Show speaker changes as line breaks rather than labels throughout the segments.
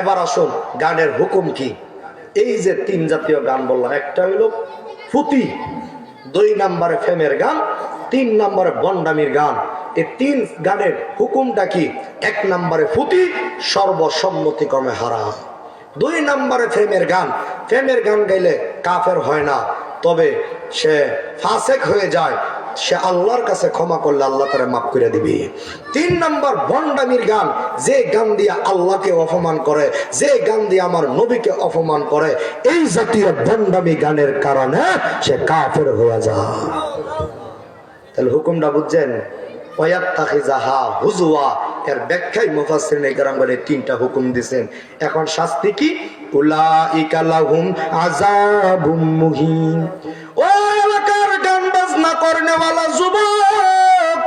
এবার আসুন, গানের হুকুম কি? এই যে তিন জাতীয় গান বললাম, একটা হইল ফুতি, দুই নম্বরে ফেমের গান, তিন নম্বরে বন্ডামির গান। এই তিন গানের হুকুমটা কি? এক নম্বরে ফুতি সর্বসম্মতিক্রমে হারাম দুই নম্বরে ফেমের গান। ফেমের গান গাইলে কাফের হয় না, তবে সে ফাসেক হয়ে যায় সে আল্লাহর কাছে ক্ষমা করলে আল্লাহ তারা মাফ করে দিবি। তিন নম্বর বন্ডামির গান, যে গান দিয়ে আল্লাহকে অপমান করে, যে গান দিয়ে আমার নবীকে অপমান করে, এই জাতীয় বন্ডামি গানের কারণে সে কাফের হয়ে যায়। তাহলে হুকুমটা বুঝছেন? এখন শাস্তি কি? করনেওয়ালা যুবক,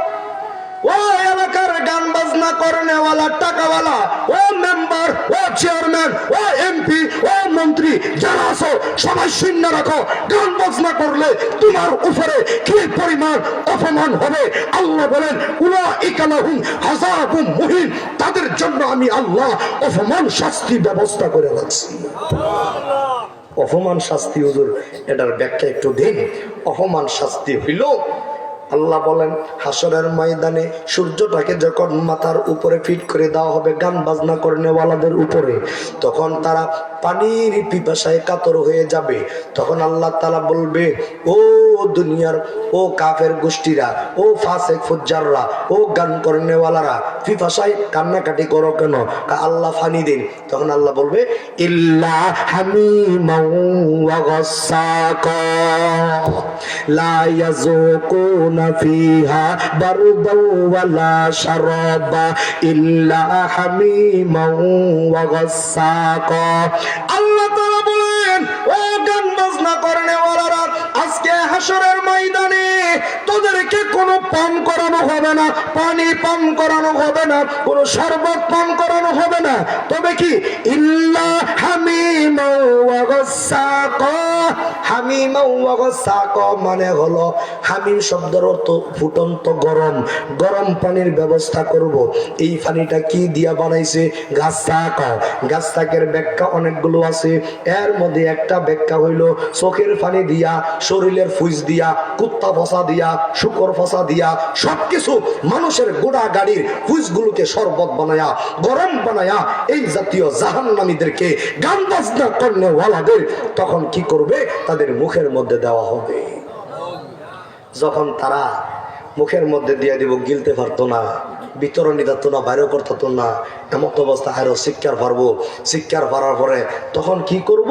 ও এলাকার গান বাজনা করনেওয়ালা টাকাওয়ালা, ও মেম্বার, ও চেয়ারম্যান, ও এমপি ও মন্ত্রী, যারা আছো, সবাই শূন্য রাখো। গান বাজনা করলে তোমার উপরে কি পরিমাণ অপমান হবে? আল্লাহ বলেন উলা ইকালাহুম হাজারহুম মুহিন। তাদের জন্য আমি আল্লাহ অপমান শাস্তি ব্যবস্থা করে রাখছি। অপমান শাস্তি, হুজুর, এটার ব্যাখ্যা একটু দিন। অপমান শাস্তি হইল, আল্লাহ বলেন, হাসরের ময়দানে সূর্যটাকে যখন মাথার উপরে ফিট করে দেওয়া হবে, গান বাজনা করেনেওয়ালাদের উপরে, তখন তারা পানির পিপাসায় কাতর হয়ে যাবে। তখন আল্লাহ তালা বলবে, ও দুনিয়ার, ও কাফের গোষ্ঠীরা, ও ফাসেক ফুজ্জাররা, ও গান করেনেওয়ালারা, পিপাসায় কান্নাকাটি করো কেন? আল্লাহ ফানি দিন। তখন আল্লাহ বলবে, ইল্লা ওয়া লা আল্লাহ তারা বলেন, ও গান বাজনা করেনেওয়ালারা আজকে হাসরের ময়দানে তোদেরকে কোনো পান করানো হবে না, পানি পান করানো হবে না, কোনো শরবত পান করানো হবে না। তবে কি? ইল্লা হামিম মানে হলো হামিম শব্দের অর্থ ফুটন্ত গরম গরম পানির ব্যবস্থা করব। এই পানিটা কি দিয়া বানাইছে? গাছ শাক গাছ শাকের ব্যাখ্যা অনেকগুলো আছে। এর মধ্যে একটা ব্যাখ্যা হইল চোখের পানি দিয়া, শরীরের ফুজ দিয়া, কুত্তা ফসা দিয়া, শুকর ফসা দিয়া, সবকিছু মানুষের গোড়া গাড়ির ফুজগুলোকে শরবত বানায়া, গরম বানায়া এই জাতীয় জাহান্নামীদেরকে গান বাজনা কর্নেওয়ালাদের তখন কি করবে? তাদের মুখের মধ্যে দেওয়া হবে। যখন তারা মুখের মধ্যে দিয়ে দিব, গিলতে পারতো না, বিতরণ নিতে না বাইরেও করতো না এমন অবস্থা, আরও শিক্ষার পারব। শিক্ষার পারার পরে তখন কি করব?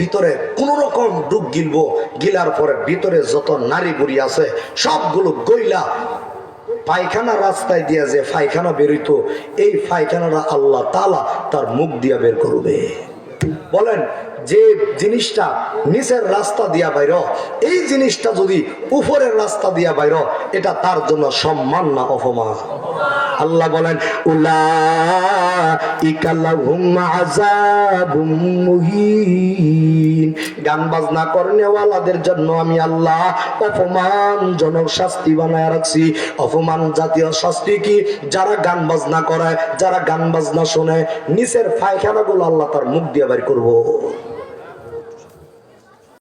ভিতরে কোন রকম ডুব গিলবো। গিলার পরে ভিতরে যত নারী বুড়ি আছে, সবগুলো গইলা পায়খানা রাস্তায় দিয়া যে পায়খানা বেরোইতো, এই পায়খানাটা আল্লাহ তালা তার মুখ দিয়া বের করবে। বলেন, যে জিনিসটা নিচের রাস্তা দিয়া বাইর, এই জিনিসটা যদি উপরের রাস্তা দিয়া বাইর, এটা তার জন্য সম্মান না অপমান? আল্লাহ বলেন উলা ইকাল্লাহুম আযাবুম গান বাজনা করনেওয়ালাদের জন্য আমি আল্লাহ অপমানজনক শাস্তি বানায় রাখছি। অপমান জাতীয় শাস্তি কি? যারা গান বাজনা করে, যারা গান বাজনা শোনে, নিচের পায়খানাগুলো আল্লাহ তার মুখ দিয়ে বের করব।